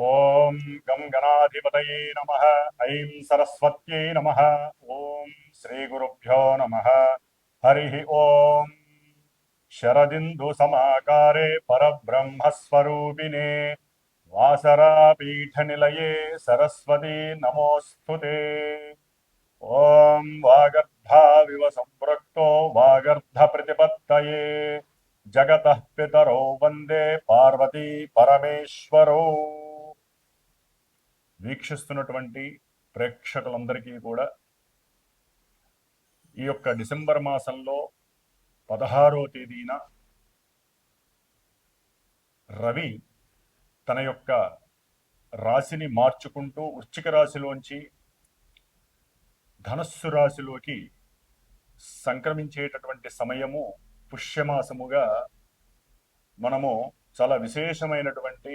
ॐ गं गणाधिपतये नम, ऐं सरस्वत्यै नमः नम श्रीगुरुभ्यो नमः। हरिः ॐ। शरदिन्दुसमाकारे वासरापीठ निल सरस्वती नमोस्तु ते। ॐ वागर्धाविव वागर्ध वागर्धप्रतिपत्तये जगतः पितरो वंदे पार्वती परमेश्वरौ। వీక్షిస్తున్నటువంటి ప్రేక్షకులందరికీ కూడా ఈ యొక్క డిసెంబర్ మాసంలో పదహారో తేదీన రవి తన యొక్క రాశిని మార్చుకుంటూ వృశ్చిక రాశిలోంచి ధనస్సు రాశిలోకి సంక్రమించేటటువంటి సమయము పుష్యమాసముగా మనము చాలా విశేషమైనటువంటి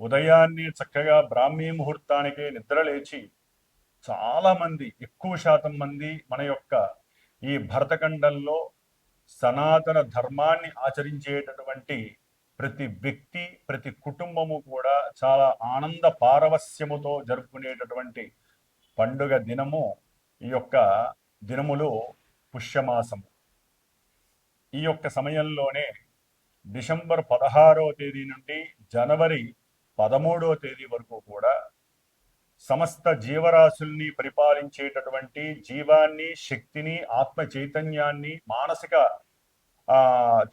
ఉదయాన్నే చక్కగా బ్రాహ్మీ ముహూర్తానికే నిద్రలేచి లేచి చాలామంది ఎక్కువ శాతం మంది మన యొక్క ఈ భరతఖండంలో సనాతన ధర్మాన్ని ఆచరించేటటువంటి ప్రతి వ్యక్తి ప్రతి కుటుంబము కూడా చాలా ఆనంద పారవస్యముతో జరుపుకునేటటువంటి పండుగ దినము ఈ యొక్క దినములు పుష్యమాసము. ఈ యొక్క సమయంలోనే డిసెంబర్ పదహారవ తేదీ నుండి జనవరి పదమూడవ తేదీ వరకు కూడా సమస్త జీవరాశుల్ని పరిపాలించేటటువంటి జీవాన్ని శక్తిని ఆత్మ చైతన్యాన్ని మానసిక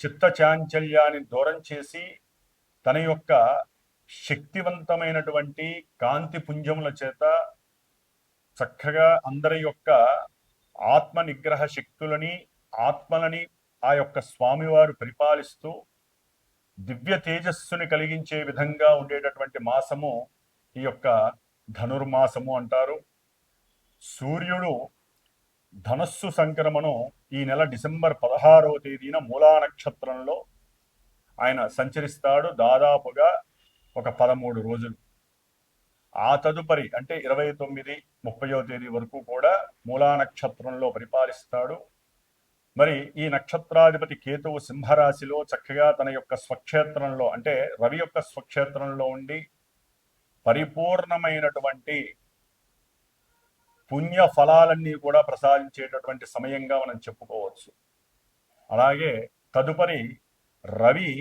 చిత్త చాంచల్యాన్ని దూరం చేసి తన యొక్క శక్తివంతమైనటువంటి కాంతి పుంజముల చేత చక్కగా అందరి యొక్క ఆత్మ నిగ్రహ శక్తులని ఆత్మలని ఆ యొక్క స్వామివారు పరిపాలిస్తూ దివ్య తేజస్సుని కలిగించే విధంగా ఉండేటటువంటి మాసము ఈ యొక్క ధనుర్మాసము అంటారు. సూర్యుడు ధనస్సు సంక్రమణం ఈ నెల డిసెంబర్ పదహారవ తేదీన మూలా నక్షత్రంలో ఆయన సంచరిస్తాడు దాదాపుగా ఒక పదమూడు రోజులు. ఆ తదుపరి అంటే ఇరవై తొమ్మిది ముప్పయో తేదీ వరకు కూడా మూలా నక్షత్రంలో పరిపాలిస్తాడు. మరి ఈ నక్షత్రాధిపతి కేతువు సింహరాశిలో చక్కగా తన యొక్క స్వక్షేత్రంలో అంటే రవి యొక్క స్వక్షేత్రంలో ఉండి పరిపూర్ణమైనటువంటి పుణ్య ఫలాలన్నీ కూడా ప్రసాదించేటటువంటి సమయంగా మనం చెప్పుకోవచ్చు. అలాగే తదుపరి రవి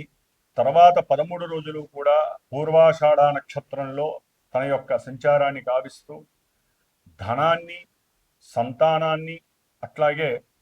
తర్వాత పదమూడు రోజులు కూడా పూర్వాషాఢ నక్షత్రంలో తన యొక్క సంచారాన్ని కావిస్తూ ధనాన్ని సంతానాన్ని అట్లాగే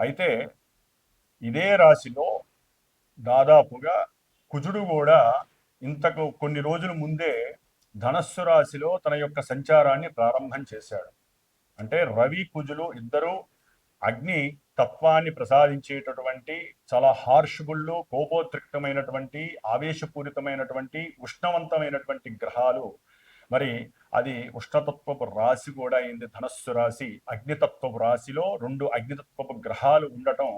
అయితే ఇదే రాశిలో దాదాపుగా కుజుడు కూడా ఇంతకు కొన్ని రోజుల ముందే ధనస్సు రాశిలో తన యొక్క సంచారాన్ని ప్రారంభం చేశాడు. అంటే రవి కుజులు ఇద్దరూ అగ్ని తత్వాన్ని ప్రసాదించేటటువంటి చాలా హార్ష్బుళ్ళు కోపోద్రిక్తమైనటువంటి ఆవేశపూరితమైనటువంటి ఉష్ణవంతమైనటువంటి గ్రహాలు మరి అది ఉష్ణతత్వపు రాశి కూడా అయింది. ధనస్సు రాశి అగ్నితత్వపు రాశిలో రెండు అగ్నితత్వపు గ్రహాలు ఉండటం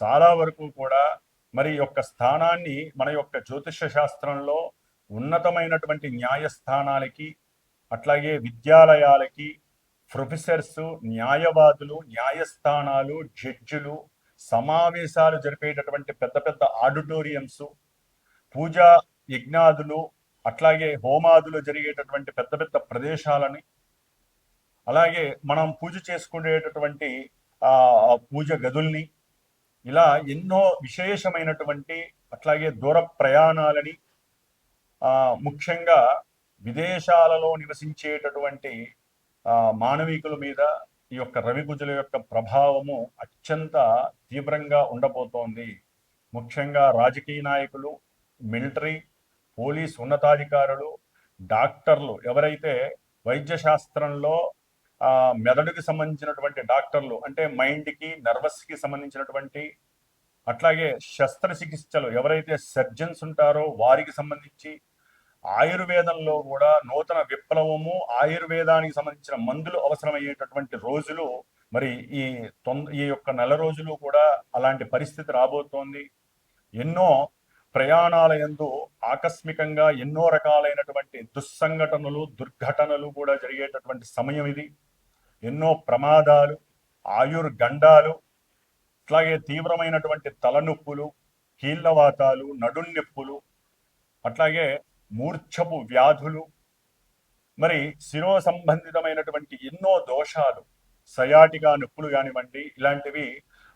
చాలా వరకు కూడా మరి యొక్క స్థానాన్ని మన యొక్క జ్యోతిష శాస్త్రంలో ఉన్నతమైనటువంటి న్యాయస్థానాలకి అట్లాగే విద్యాలయాలకి ప్రొఫెసర్స్ న్యాయవాదులు న్యాయస్థానాలు జడ్జిలు సమావేశాలు జరిపేటటువంటి పెద్ద పెద్ద ఆడిటోరియంస్ పూజా యజ్ఞాదులు అట్లాగే హోమాదులు జరిగేటటువంటి పెద్ద పెద్ద ప్రదేశాలని అలాగే మనం పూజ చేసుకునేటటువంటి ఆ పూజ గదుల్ని ఇలా ఎన్నో విశేషమైనటువంటి అట్లాగే దూర ప్రయాణాలని ఆ ముఖ్యంగా విదేశాలలో నివసించేటటువంటి మానవీకుల మానవికుల మీద ఈ యొక్క రవి కుజుల యొక్క ప్రభావము అత్యంత తీవ్రంగా ఉండబోతోంది. ముఖ్యంగా రాజకీయ నాయకులు మిలిటరీ పోలీస్ ఉన్నతాధికారులు డాక్టర్లు ఎవరైతే వైద్య శాస్త్రంలో ఆ మెదడుకి సంబంధించినటువంటి డాక్టర్లు అంటే మైండ్కి నర్వస్కి సంబంధించినటువంటి అట్లాగే శస్త్రచికిత్సలు ఎవరైతే సర్జన్స్ ఉంటారో వారికి సంబంధించి ఆయుర్వేదంలో కూడా నూతన విప్లవము ఆయుర్వేదానికి సంబంధించిన మందులు అవసరమయ్యేటటువంటి రోజులు మరి ఈ తొంద ఈ యొక్క నెల రోజులు కూడా అలాంటి పరిస్థితి రాబోతోంది. ఎన్నో ప్రయాణాల ఎందు ఆకస్మికంగా ఎన్నో రకాలైనటువంటి దుస్సంఘటనలు దుర్ఘటనలు కూడా జరిగేటటువంటి సమయం ఇది. ఎన్నో ప్రమాదాలు ఆయుర్గండాలు అట్లాగే తీవ్రమైనటువంటి తలనొప్పులు కీళ్ళవాతాలు నడున్నొప్పులు అట్లాగే మూర్ఛపు వ్యాధులు. మరి శిరో సంబంధితమైనటువంటి ఎన్నో దోషాలు సయాటిగా నొప్పులు కానివ్వండి ఇలాంటివి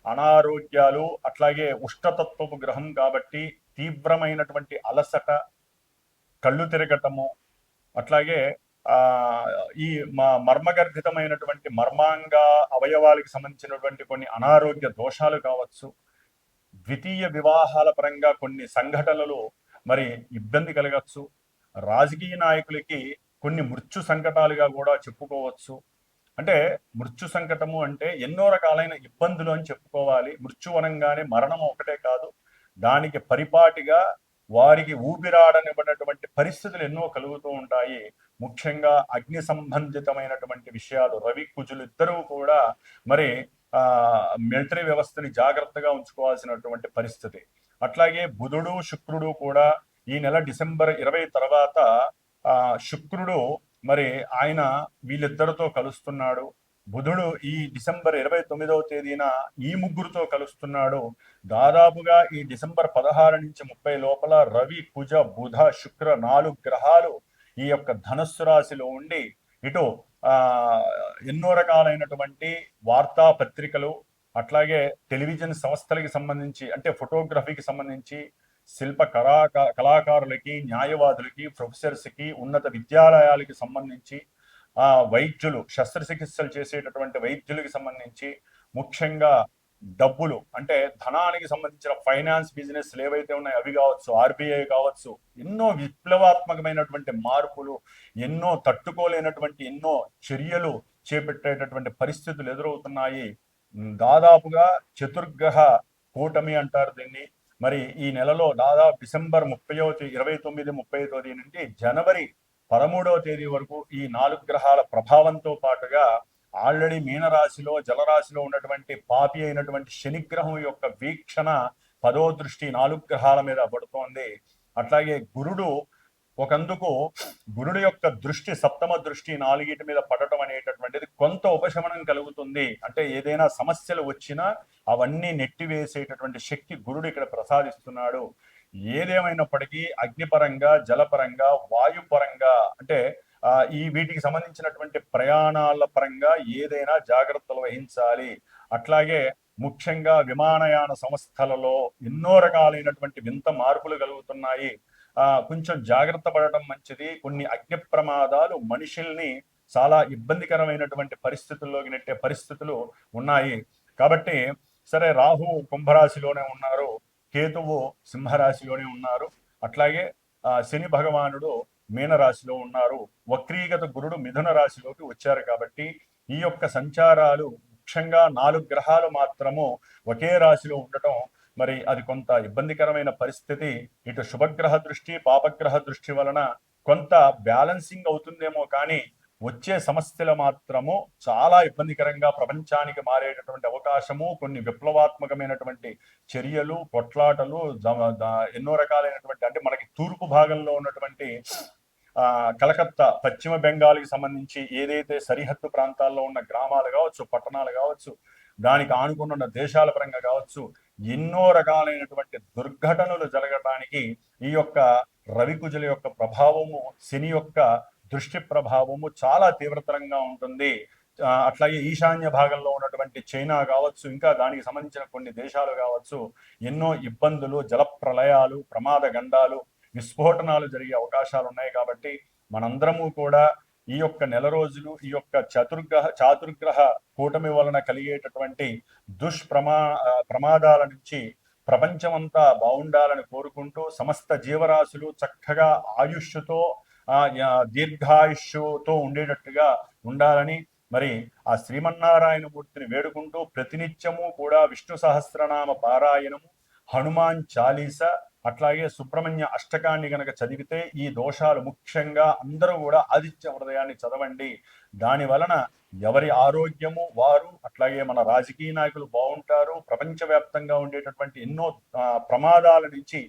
అనారోగ్యాలు అట్లాగే ఉష్ణతత్వపు గ్రహం కాబట్టి తీవ్రమైనటువంటి అలసట కళ్ళు తిరగటము అట్లాగే ఆ ఈ మా మర్మగర్భితమైనటువంటి మర్మాంగ అవయవాలకు సంబంధించినటువంటి కొన్ని అనారోగ్య దోషాలు కావచ్చు ద్వితీయ వివాహాల పరంగా కొన్ని సంఘటనలు మరి ఇబ్బంది కలగచ్చు రాజకీయ నాయకులకి కొన్ని మృత్యు సంకటాలుగా కూడా చెప్పుకోవచ్చు. అంటే మృత్యు సంకటము అంటే ఎన్నో రకాలైన ఇబ్బందులు అని చెప్పుకోవాలి. మృత్యు అనగానే మరణం ఒకటే కాదు. దానికి పరిపాటిగా వారికి ఊపిరాడనివ్వనటువంటి పరిస్థితులు ఎన్నో కలుగుతూ ఉంటాయి. ముఖ్యంగా అగ్ని సంబంధితమైనటువంటి విషయాలు రవి కుజులు ఇద్దరూ కూడా మరి ఆ మిలిటరీ వ్యవస్థని జాగ్రత్తగా ఉంచుకోవాల్సినటువంటి పరిస్థితి. అట్లాగే బుధుడు శుక్రుడు కూడా ఈ నెల డిసెంబర్ ఇరవై తర్వాత ఆ శుక్రుడు మరి ఆయన వీళ్ళిద్దరితో కలుస్తున్నాడు. బుధుడు ఈ డిసెంబర్ ఇరవై తొమ్మిదవ తేదీన ఈ ముగ్గురుతో కలుస్తున్నాడు. దాదాపుగా ఈ డిసెంబర్ పదహారు నుంచి ముప్పై లోపల రవి కుజ బుధ శుక్ర నాలుగు గ్రహాలు ఈ యొక్క ధనస్సు రాశిలో ఉండి ఇటు ఆ ఎన్నో రకాలైనటువంటి వార్తా పత్రికలు అట్లాగే టెలివిజన్ సంస్థలకి సంబంధించి అంటే ఫోటోగ్రఫీకి సంబంధించి శిల్ప కళాకారులకి న్యాయవాదులకి ప్రొఫెసర్స్కి ఉన్నత విద్యాలయాలకి సంబంధించి ఆ వైద్యులు శస్త్రచికిత్సలు చేసేటటువంటి వైద్యులకి సంబంధించి ముఖ్యంగా డబ్బులు అంటే ధనానికి సంబంధించిన ఫైనాన్స్ బిజినెస్ ఏవైతే ఉన్నాయో అవి కావచ్చు ఆర్బీఐ కావచ్చు ఎన్నో విప్లవాత్మకమైనటువంటి మార్పులు ఎన్నో తట్టుకోలేనటువంటి ఎన్నో చర్యలు చేపట్టేటటువంటి పరిస్థితులు ఎదురవుతున్నాయి. దాదాపుగా చతుర్గ్రహ కూటమి అంటారు దీన్ని. మరి ఈ నెలలో దాదాపు డిసెంబర్ ముప్పైవ ఇరవై తొమ్మిది ముప్పై తేదీ నుండి జనవరి పదమూడవ తేదీ వరకు ఈ నాలుగు గ్రహాల ప్రభావంతో పాటుగా ఆల్రెడీ మీనరాశిలో జలరాశిలో ఉన్నటువంటి పాపి అయినటువంటి శనిగ్రహం యొక్క వీక్షణ పదో దృష్టి నాలుగు గ్రహాల మీద పడుతోంది. అట్లాగే గురుడు ఒకందుకు గురుడు యొక్క దృష్టి సప్తమ దృష్టి నాలుగిటి మీద పడటం అనేటటువంటిది కొంత ఉపశమనం కలుగుతుంది. అంటే ఏదైనా సమస్యలు వచ్చినా అవన్నీ నెట్టివేసేటటువంటి శక్తి గురుడు ఇక్కడ ప్రసాదిస్తున్నాడు. ఏదేమైనప్పటికీ అగ్నిపరంగా జలపరంగా వాయుపరంగా అంటే ఈ వీటికి సంబంధించినటువంటి ప్రయాణాల పరంగా ఏదైనా జాగ్రత్తలు వహించాలి. అట్లాగే ముఖ్యంగా విమానయాన సంస్థలలో ఎన్నో రకాలైనటువంటి వింత మార్పులు కలుగుతున్నాయి. ఆ కొంచెం జాగ్రత్త పడటం మంచిది. కొన్ని అగ్ని ప్రమాదాలు మనుషుల్ని చాలా ఇబ్బందికరమైనటువంటి పరిస్థితుల్లోకి నెట్టే పరిస్థితులు ఉన్నాయి. కాబట్టి సరే రాహు కుంభరాశిలోనే ఉన్నారు. కేతువు సింహరాశిలోనే ఉన్నారు. అట్లాగే శని భగవానుడు మీనరాశిలో ఉన్నారు. వక్రీగత గురుడు మిథున రాశిలోకి వచ్చారు కాబట్టి ఈ యొక్క సంచారాలు ముఖ్యంగా నాలుగు గ్రహాలు మాత్రము ఒకే రాశిలో ఉండటం మరి అది కొంత ఇబ్బందికరమైన పరిస్థితి. ఇటు శుభగ్రహ దృష్టి పాపగ్రహ దృష్టి వలన కొంత బ్యాలెన్సింగ్ అవుతుందేమో కానీ వచ్చే సమస్యలు మాత్రము చాలా ఇబ్బందికరంగా ప్రపంచానికి మారేటటువంటి అవకాశము కొన్ని విప్లవాత్మకమైనటువంటి చర్యలు కొట్లాటలు ఎన్నో రకాలైనటువంటి అంటే మనకి తూర్పు భాగంలో ఉన్నటువంటి ఆ, కలకత్తా పశ్చిమ బెంగాల్కి సంబంధించి ఏదైతే సరిహద్దు ప్రాంతాల్లో ఉన్న గ్రామాలు కావచ్చు పట్టణాలు కావచ్చు దానికి ఆనుకున్న ఉన్న దేశాల పరంగా కావచ్చు ఎన్నో రకాలైనటువంటి దుర్ఘటనలు జరగడానికి ఈ యొక్క రవికుజుల యొక్క ప్రభావము శని యొక్క దృష్టి ప్రభావము చాలా తీవ్రతరంగా ఉంటుంది. అట్లాగే ఈశాన్య భాగంలో ఉన్నటువంటి చైనా కావచ్చు ఇంకా దానికి సంబంధించిన కొన్ని దేశాలు కావచ్చు ఎన్నో ఇబ్బందులు జలప్రలయాలు ప్రమాద గండాలు విస్ఫోటనాలు జరిగే అవకాశాలు ఉన్నాయి కాబట్టి మనందరము కూడా ఈ యొక్క నెల రోజులు ఈ యొక్క చతుర్గ్రహ చాతుర్గ్రహ కూటమి వలన కలిగేటటువంటి దుష్ప్రమా ప్రమాదాల నుంచి ప్రపంచమంతా బాగుండాలని కోరుకుంటూ సమస్త జీవరాశులు చక్కగా ఆయుష్తో దీర్ఘాయుష్తో ఉండేటట్టుగా ఉండాలని మరి ఆ శ్రీమన్నారాయణ మూర్తిని వేడుకుంటూ ప్రతినిత్యము కూడా విష్ణు సహస్రనామ పారాయణము హనుమాన్ చాలీస అట్లాగే సుబ్రహ్మణ్య అష్టకాన్ని గనక చదివితే ఈ దోషాలు ముఖ్యంగా అందరూ కూడా ఆదిత్య హృదయాన్ని చదవండి. దాని వలన ఎవరి ఆరోగ్యము వారు అట్లాగే మన రాజకీయ నాయకులు బాగుంటారు ప్రపంచవ్యాప్తంగా ఉండేటటువంటి ఎన్నో ప్రమాదాల నుంచి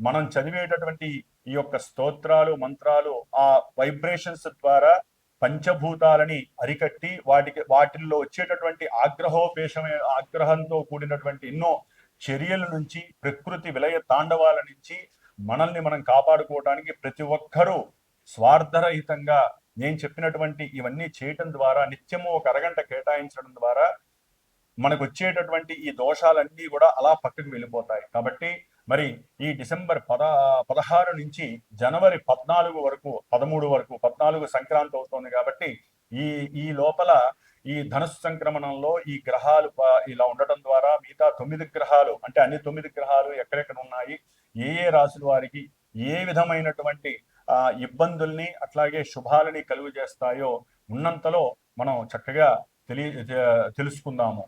మనం చదివేటటువంటి ఈ యొక్క స్తోత్రాలు మంత్రాలు ఆ వైబ్రేషన్స్ ద్వారా పంచభూతాలని అరికట్టి వాటికి వాటిల్లో వచ్చేటటువంటి ఆగ్రహోపేషమే ఆగ్రహంతో కూడినటువంటి ఎన్నో చర్యల నుంచి ప్రకృతి విలయ తాండవాల నుంచి మనల్ని మనం కాపాడుకోవడానికి ప్రతి ఒక్కరూ స్వార్థరహితంగా నేను చెప్పినటువంటి ఇవన్నీ చేయటం ద్వారా నిత్యము ఒక అరగంట కేటాయించడం ద్వారా మనకు వచ్చేటటువంటి ఈ దోషాలన్నీ కూడా అలా పక్కకు వెళ్ళిపోతాయి. కాబట్టి మరి ఈ డిసెంబర్ పద పదహారు నుంచి జనవరి పద్నాలుగు వరకు పదమూడు వరకు పద్నాలుగు సంక్రాంతి అవుతోంది కాబట్టి ఈ ఈ లోపల ఈ ధనుసు సంక్రమణంలో ఈ గ్రహాలు ఇలా ఉండటం ద్వారా మిగతా తొమ్మిది గ్రహాలు అంటే అన్ని తొమ్మిది గ్రహాలు ఎక్కడెక్కడ ఉన్నాయి ఏ ఏ రాశుల వారికి ఏ విధమైనటువంటి ఆ ఇబ్బందుల్ని అట్లాగే శుభాలని కలుగు చేస్తాయో ఉన్నంతలో మనం చక్కగా తెలియ తెలుసుకుందాము.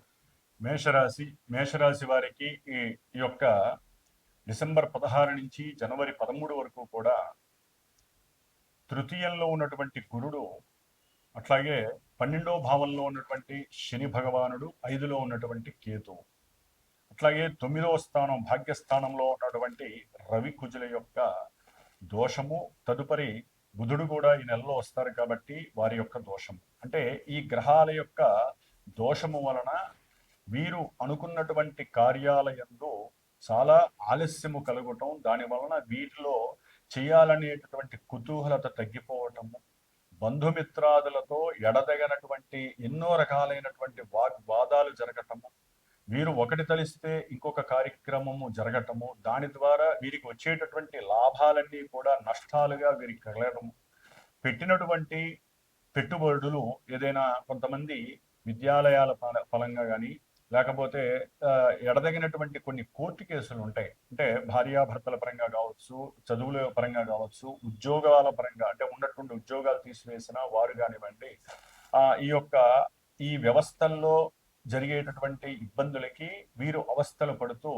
మేషరాశి మేషరాశి వారికి ఈ యొక్క డిసెంబర్ పదహారు నుంచి జనవరి పదమూడు వరకు కూడా తృతీయంలో ఉన్నటువంటి గురుడు అట్లాగే పన్నెండో భావంలో ఉన్నటువంటి శని భగవానుడు ఐదులో ఉన్నటువంటి కేతు అట్లాగే తొమ్మిదవ స్థానం భాగ్యస్థానంలో ఉన్నటువంటి రవి కుజుల యొక్క దోషము తదుపరి బుధుడు కూడా ఈ నెలలో వస్తారు కాబట్టి వారి యొక్క దోషం అంటే ఈ గ్రహాల యొక్క దోషము వలన వీరు అనుకున్నటువంటి కార్యాలయంలో చాలా ఆలస్యము కలగటం దాని వలన వీటిలో చేయాలనేటటువంటి కుతూహలత తగ్గిపోవటము బంధుమిత్రాదులతో ఎడదగనటువంటి ఎన్నో రకాలైనటువంటి వాగ్వాదాలు జరగటము వీరు ఒకటి తలిస్తే ఇంకొక కార్యక్రమము జరగటము దాని ద్వారా వీరికి వచ్చేటటువంటి లాభాలన్నీ కూడా నష్టాలుగా వీరికి కలగటము. పెట్టినటువంటి పెట్టుబడులు ఏదైనా కొంతమంది విద్యాలయాల పర- పరంగా కానీ లేకపోతే ఎడదగినటువంటి కొన్ని కోర్టు కేసులు ఉంటాయి. అంటే భార్యాభర్తల పరంగా కావచ్చు చదువుల పరంగా కావచ్చు ఉద్యోగాల పరంగా అంటే ఉన్నటువంటి ఉద్యోగాలు తీసివేసిన వారు కానివ్వండి ఆ ఈ యొక్క ఈ వ్యవస్థల్లో జరిగేటటువంటి ఇబ్బందులకి వీరు అవస్థలు పడుతూ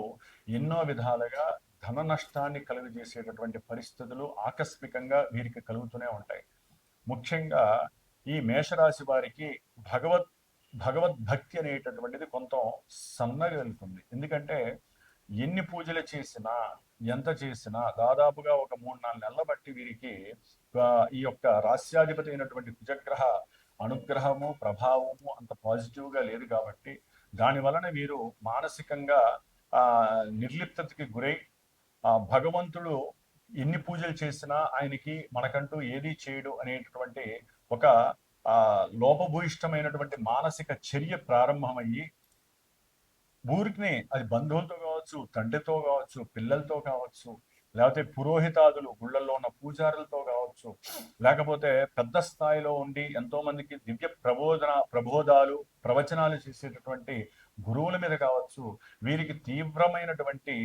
ఎన్నో విధాలుగా ధన నష్టాన్ని కలుగజేసేటటువంటి పరిస్థితులు ఆకస్మికంగా వీరికి కలుగుతూనే ఉంటాయి. ముఖ్యంగా ఈ మేషరాశి వారికి భగవత్ భగవద్భక్తి అనేటటువంటిది కొంత సన్నగా వెళ్తుంది. ఎందుకంటే ఎన్ని పూజలు చేసినా ఎంత చేసినా దాదాపుగా ఒక మూడు నాలుగు నెలల బట్టి వీరికి ఈ యొక్క రాస్యాధిపతి అయినటువంటి కుజగ్రహ అనుగ్రహము ప్రభావము అంత పాజిటివ్గా లేదు కాబట్టి దాని వలన వీరు మానసికంగా ఆ నిర్లిప్తతకి గురై ఆ భగవంతుడు ఎన్ని పూజలు చేసినా ఆయనకి మనకంటూ ఏది చేయడు అనేటటువంటి ఒక ఆ లోపభూయిష్టమైనటువంటి మానసిక చర్య ప్రారంభమయ్యి ఊరికి అది బంధువులతో కావచ్చు తండ్రితో కావచ్చు పిల్లలతో కావచ్చు లేకపోతే పురోహితాదులు గుళ్ళల్లో ఉన్న పూజారులతో కావచ్చు లేకపోతే పెద్ద స్థాయిలో ఉండి ఎంతో మందికి దివ్య ప్రబోధన ప్రబోధాలు ప్రవచనాలు చేసేటటువంటి గురువుల మీద కావచ్చు వీరికి తీవ్రమైనటువంటి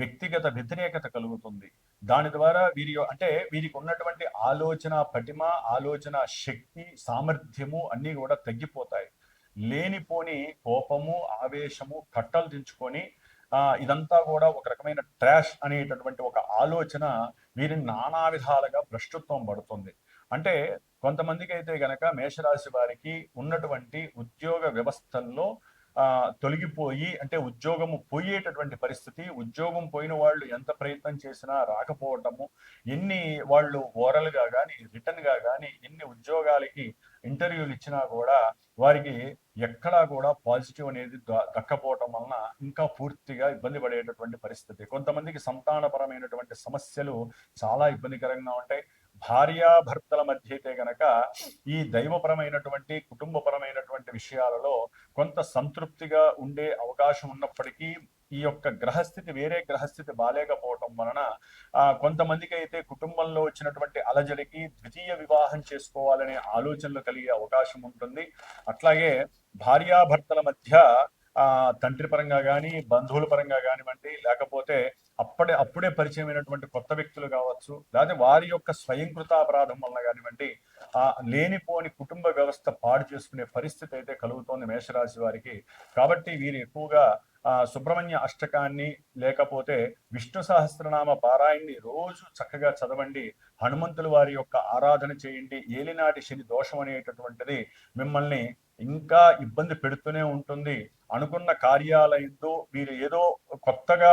వ్యక్తిగత వ్యతిరేకత కలుగుతుంది. దాని ద్వారా వీరి అంటే వీరికి ఉన్నటువంటి ఆలోచన పటిమ ఆలోచన శక్తి సామర్థ్యము అన్నీ కూడా తగ్గిపోతాయి. లేనిపోని కోపము ఆవేశము కట్టలు దించుకొని ఇదంతా కూడా ఒక రకమైన ట్రాష్ అనేటటువంటి ఒక ఆలోచన వీరిని నానా విధాలుగా భ్రష్టత్వం పడుతుంది. అంటే కొంతమందికి అయితే గనక మేషరాశి వారికి ఉన్నటువంటి ఉద్యోగ వ్యవస్థల్లో తొలగిపోయి అంటే ఉద్యోగము పోయేటటువంటి పరిస్థితి ఉద్యోగం పోయిన వాళ్ళు ఎంత ప్రయత్నం చేసినా రాకపోవటము ఎన్ని వాళ్ళు ఓరల్గా కానీ రిటర్న్గా కానీ ఎన్ని ఉద్యోగాలకి ఇంటర్వ్యూలు ఇచ్చినా కూడా వారికి ఎక్కడా కూడా పాజిటివ్ అనేది ద- దక్కపోవటం వలన ఇంకా పూర్తిగా ఇబ్బంది పడేటటువంటి పరిస్థితి. కొంతమందికి సంతానపరమైనటువంటి సమస్యలు చాలా ఇబ్బందికరంగా ఉంటాయి. భార్యాభర్తల మధ్య అయితే గనక ఈ దైవపరమైనటువంటి కుటుంబపరమైనటువంటి విషయాలలో కొంత సంతృప్తిగా ఉండే అవకాశం ఉన్నప్పటికీ ఈ యొక్క గ్రహస్థితి వేరే గ్రహస్థితి బాలేకపోవటం వలన ఆ, కొంతమందికి అయితే కుటుంబంలో వచ్చినటువంటి అలజడికి ద్వితీయ వివాహం చేసుకోవాలనే ఆలోచనలు కలిగే అవకాశం ఉంటుంది. అట్లాగే భార్యాభర్తల మధ్య ఆ తండ్రి పరంగా కానీ బంధువుల పరంగా కానివ్వండి లేకపోతే అప్పుడే అప్పుడే పరిచయమైనటువంటి కొత్త వ్యక్తులు కావచ్చు లేదా వారి యొక్క స్వయంకృత అపరాధం వలన కానివ్వండి ఆ లేనిపోని కుటుంబ వ్యవస్థ పాడు చేసుకునే పరిస్థితి అయితే కలుగుతోంది మేషరాశి వారికి. కాబట్టి వీరు ఎక్కువగా ఆ సుబ్రహ్మణ్య అష్టకాన్ని లేకపోతే విష్ణు సహస్రనామ పారాయణ్ణి రోజు చక్కగా చదవండి హనుమంతుల వారి యొక్క ఆరాధన చేయండి ఏలినాటి శని దోషం అనేటటువంటిది మిమ్మల్ని ఇంకా ఇబ్బంది పెడుతూనే ఉంటుంది. అనుకున్న కార్యాలయంతో మీరు ఏదో కొత్తగా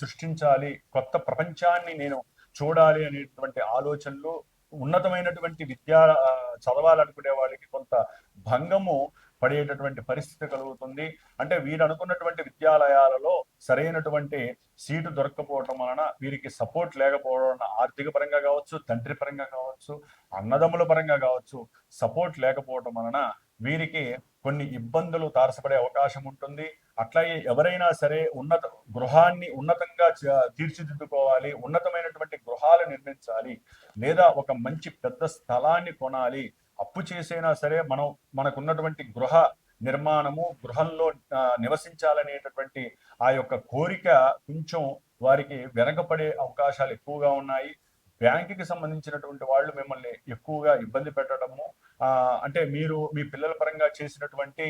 సృష్టించాలి కొత్త ప్రపంచాన్ని నేను చూడాలి అనేటువంటి ఆలోచనలు ఉన్నతమైనటువంటి విద్య చదవాలనుకునే వాళ్ళకి కొంత భంగము పడేటటువంటి పరిస్థితి కలుగుతుంది. అంటే వీరు అనుకున్నటువంటి విద్యాలయాలలో సరైనటువంటి సీటు దొరక్కపోవటం వలన వీరికి సపోర్ట్ లేకపోవడం ఆర్థిక పరంగా కావచ్చు తండ్రి పరంగా కావచ్చు అన్నదమ్ముల పరంగా కావచ్చు సపోర్ట్ లేకపోవటం వలన వీరికి కొన్ని ఇబ్బందులు తారసపడే అవకాశం ఉంటుంది. అట్లాగే ఎవరైనా సరే ఉన్నత గృహాన్ని ఉన్నతంగా తీర్చిదిద్దుకోవాలి ఉన్నతమైనటువంటి గృహాలు నిర్మించాలి లేదా ఒక మంచి పెద్ద స్థలాన్ని కొనాలి అప్పు చేసైనా సరే మనం మనకున్నటువంటి గృహ నిర్మాణము గృహంలో నివసించాలనేటటువంటి ఆ యొక్క కోరిక కొంచెం వారికి వెనకపడే అవకాశాలు ఎక్కువగా ఉన్నాయి. బ్యాంకుకి సంబంధించినటువంటి వాళ్ళు మిమ్మల్ని ఎక్కువగా ఇబ్బంది పెట్టడము అంటే మీరు మీ పిల్లల పరంగా చేసినటువంటి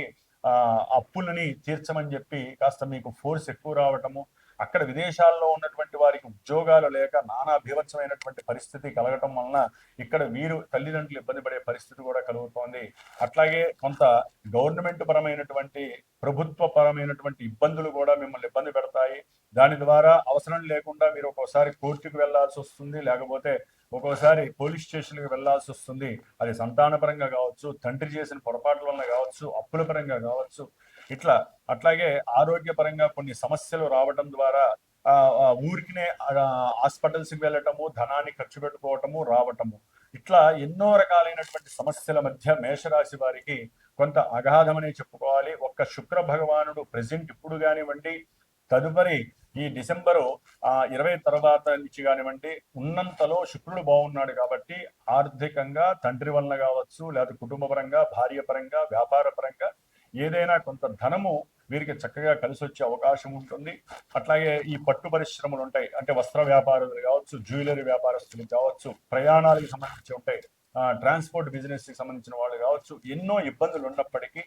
అప్పులని తీర్చమని చెప్పి కాస్త మీకు ఫోర్స్ ఎక్కువ రావటము అక్కడ విదేశాల్లో ఉన్నటువంటి వారికి ఉద్యోగాలు లేక నానా బీభత్సమైనటువంటి పరిస్థితి కలగటం వలన ఇక్కడ వీరు తల్లిదండ్రులు ఇబ్బంది పడే పరిస్థితి కూడా కలుగుతోంది. అట్లాగే కొంత గవర్నమెంట్ పరమైనటువంటి ప్రభుత్వ పరమైనటువంటి ఇబ్బందులు కూడా మిమ్మల్ని ఇబ్బంది పెడతాయి. దాని ద్వారా అవసరం లేకుండా మీరు ఒక్కోసారి కోర్టుకు వెళ్ళాల్సి వస్తుంది. లేకపోతే ఒక్కోసారి పోలీస్ స్టేషన్కి వెళ్ళాల్సి వస్తుంది. అది సంతానపరంగా కావచ్చు తండ్రి చేసిన పొరపాట్ల వల్ల కావచ్చు అప్పుల పరంగా కావచ్చు. ఇట్లా అట్లాగే ఆరోగ్యపరంగా కొన్ని సమస్యలు రావడం ద్వారా ఊరికినే హాస్పిటల్స్కి వెళ్ళటము ధనాన్ని ఖర్చు పెట్టుకోవటము రావటము. ఇట్లా ఎన్నో రకాలైనటువంటి సమస్యల మధ్య మేషరాశి వారికి కొంత అగాధమనే చెప్పుకోవాలి. ఒక్క శుక్ర భగవానుడు ప్రజెంట్ ఇప్పుడు కానివ్వండి తదుపరి ఈ డిసెంబరు ఆ ఇరవై తర్వాత నుంచి కానివ్వండి ఉన్నంతలో శుక్రుడు బాగున్నాడు కాబట్టి ఆర్థికంగా తండ్రి వలన కావచ్చు లేదా కుటుంబ పరంగా భార్య పరంగా వ్యాపార పరంగా ఏదైనా కొంత ధనము వీరికి చక్కగా కలిసి వచ్చే అవకాశం ఉంటుంది. అట్లాగే ఈ పట్టు పరిశ్రమలు ఉంటాయి. అంటే వస్త్ర వ్యాపారులు కావచ్చు జ్యువెలరీ వ్యాపారస్తులు కావచ్చు ప్రయాణాలకు సంబంధించి ఉంటాయి. ట్రాన్స్పోర్ట్ బిజినెస్కి సంబంధించిన వాళ్ళు కావచ్చు ఎన్నో ఇబ్బందులు ఉన్నప్పటికీ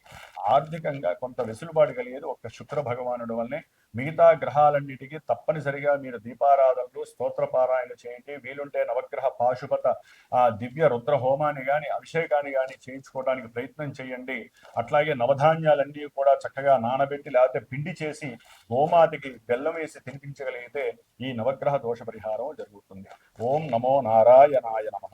ఆర్థికంగా కొంత వెసులుబాటు కలిగేది ఒక్క శుక్ర భగవానుడు వల్లనే. మిగతా గ్రహాలన్నిటికీ తప్పనిసరిగా మీరు దీపారాధనలు స్తోత్రపారాయణలు చేయండి. వీలుంటే నవగ్రహ పాశుపత ఆ దివ్య రుద్ర హోమాన్ని గాని అభిషేకాన్ని కానీ చేయించుకోవడానికి ప్రయత్నం చేయండి. అట్లాగే నవధాన్యాలన్నీ కూడా చక్కగా నానబెట్టి లేకపోతే పిండి చేసి గోమాతకి బెల్లం వేసి తినిపించగలిగితే ఈ నవగ్రహ దోష పరిహారం జరుగుతుంది. ఓం నమో నారాయణాయ నమ.